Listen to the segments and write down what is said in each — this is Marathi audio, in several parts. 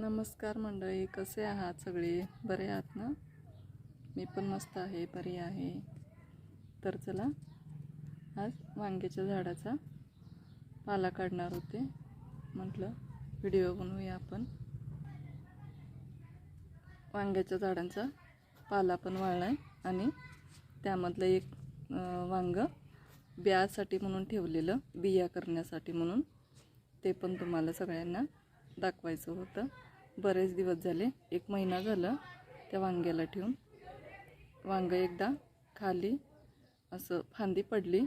नमस्कार मंडळी कसे आहात सगळे? बरे आहात ना? मी पण मस्त आहे बरी आहे. तर चला आज वांग्याच्या झाडाचा पाला काढणार होते. म्हटलं व्हिडिओ बनवूया आपण. वांग्याच्या झाडांचा पाला पण वाळला आहे आणि त्यामधलं एक वांग बियासाठी म्हणून ठेवलेलं बिया करण्यासाठी म्हणून. ते पण तुम्हाला सगळ्यांना दाखवायचं होतं. बरेच दिवस झाले. एक महिना झालं त्या वांग्याला ठेवून. वांग एकदा खाली असं फांदी पडली.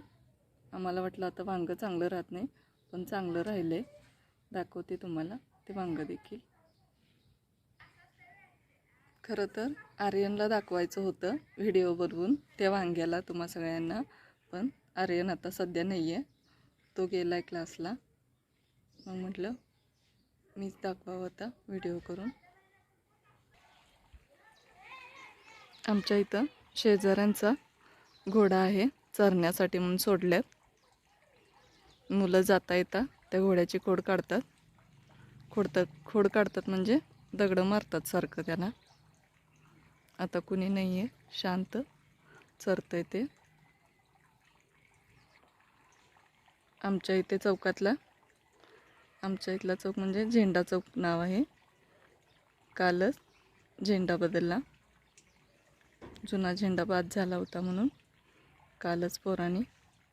आम्हाला वाटलं आता वांगं चांगलं राहत नाही पण चांगलं राहिलं आहे दाखवते तुम्हाला ते वांगं देखील. खरं तर आर्यनला दाखवायचं होतं व्हिडिओ बनवून त्या वांग्याला तुम्हा सगळ्यांना पण आर्यन आता सध्या नाही आहे तो गेला आहे क्लासला मग म्हटलं मीच दाखवावं होता व्हिडिओ करून. आमच्या इथं शेजाऱ्यांचा घोडा आहे चरण्यासाठी म्हणून सोडल्यात मुलं जाता येता त्या घोड्याची खोड काढतात. खोडतात खोड काढतात म्हणजे दगडं मारतात सारखं त्याला. आता कुणी नाही आहे शांत चरतंय ते. आमच्या इथे चौकातला आमच्या इथला चौक म्हणजे झेंडा चौक नाव आहे. कालच झेंडा बदलला. जुना झेंडा बाद झाला होता म्हणून कालच पोरांनी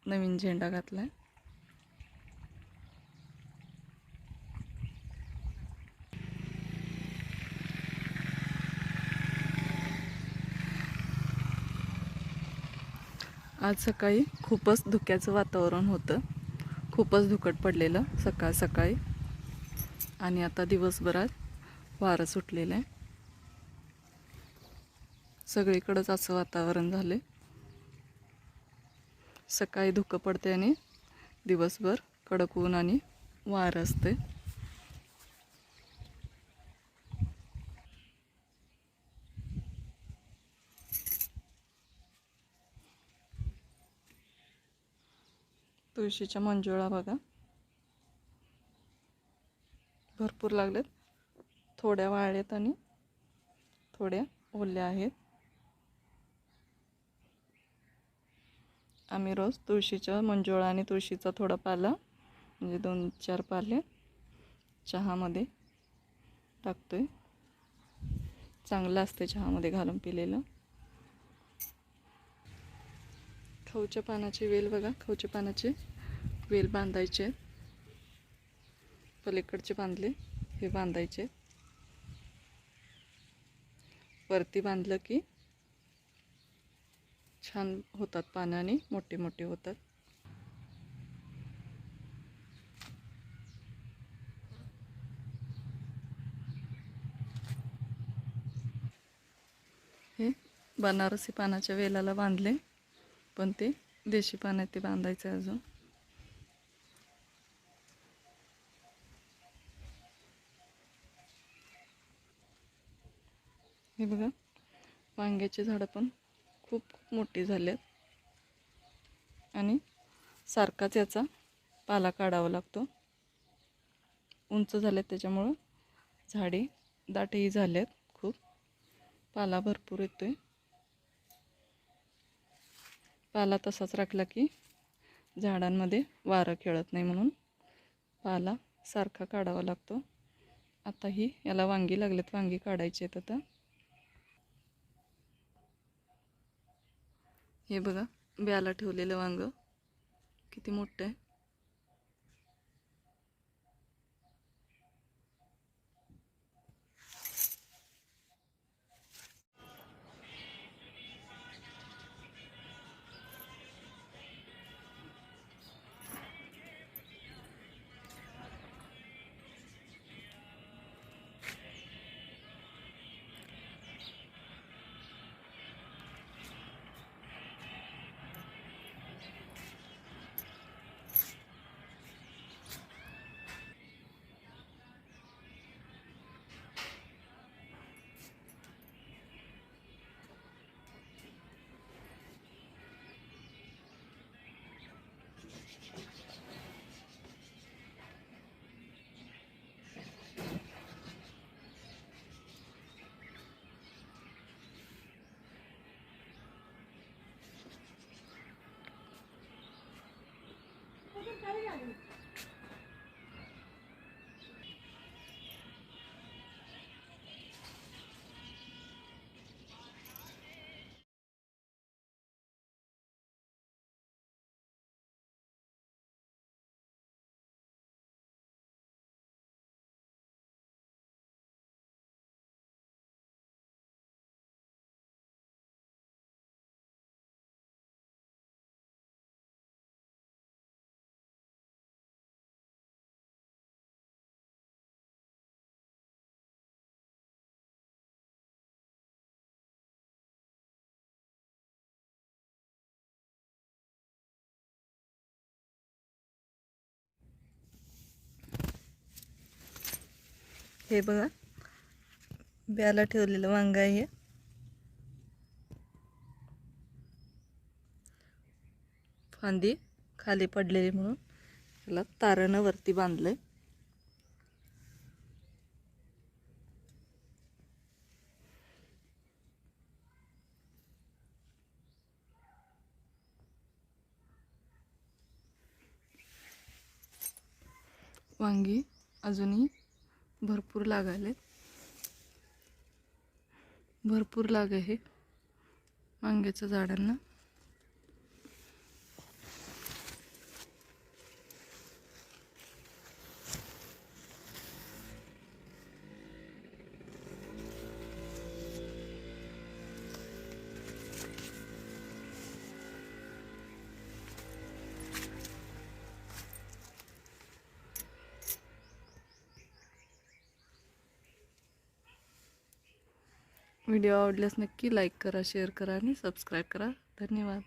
नवीन झेंडा घातला आज सकाळी खूपच धुक्याचं वातावरण होतं. खूपच धुकट पडलेलं सकाळ सकाळी. आणि आता दिवसभरात वारं सुटलेलं आहे. सगळीकडंच असं वातावरण झालं सकाळी धुकं पडते आणि दिवसभर कडक ऊन आणि वारं असते तुळशीच्या मंजुळा बघा. भरपूर लागलेत. थोड्या वाळल्यात आणि थोड्या ओल्या आहेत. आम्ही रोज तुळशीच्या मंजुळा आणि तुळशीचा थोडा पाला म्हणजे दोन चार पाले चहामध्ये टाकतोय. चांगलं असते चहामध्ये घालून पिलेलं. खवच्या पानाचे वेल बघा. खवच्या पानाचे वेल बांधायचे पलीकडचे बांधले हे बांधायचे वरती बांधलं की छान होतात पानाने मोठे मोठे होतात. हे बनारसी पानाच्या वेलाला बांधले. पण ते देशी पाण्यात ते बांधायचं आहे अजून. हे बघा वांग्याची झाडं पण खूप खूप मोठी झाली आहेत आणि सारखाच याचा पाला काढावा लागतो. उंच झाल्यात त्याच्यामुळं झाडे दाटही झाल्यात खूप. पाला भरपूर येतो आहे पाला तसाच राखला की झाडांमध्ये वारं खेळत नाही म्हणून पाला सारखा काढावा लागतो. आता ही याला वांगी लागलेत वांगी काढायची आहेत आता. हे बघा ब्याला ठेवलेलं वांग किती मोठं आहे. ligado? हे बघा. ब्याला ठेवलेलं वांग आहे फांदी खाली पडलेली म्हणून त्याला तारानं वरती बांधलंय. वांगी अजूनही भरपूर लागायले भरपूर लाग आहे. वांग्याच्या झाडांना. व्हिडिओ आवडल्यास नक्की लाईक करा शेअर करा आणि सबस्क्राईब करा. धन्यवाद.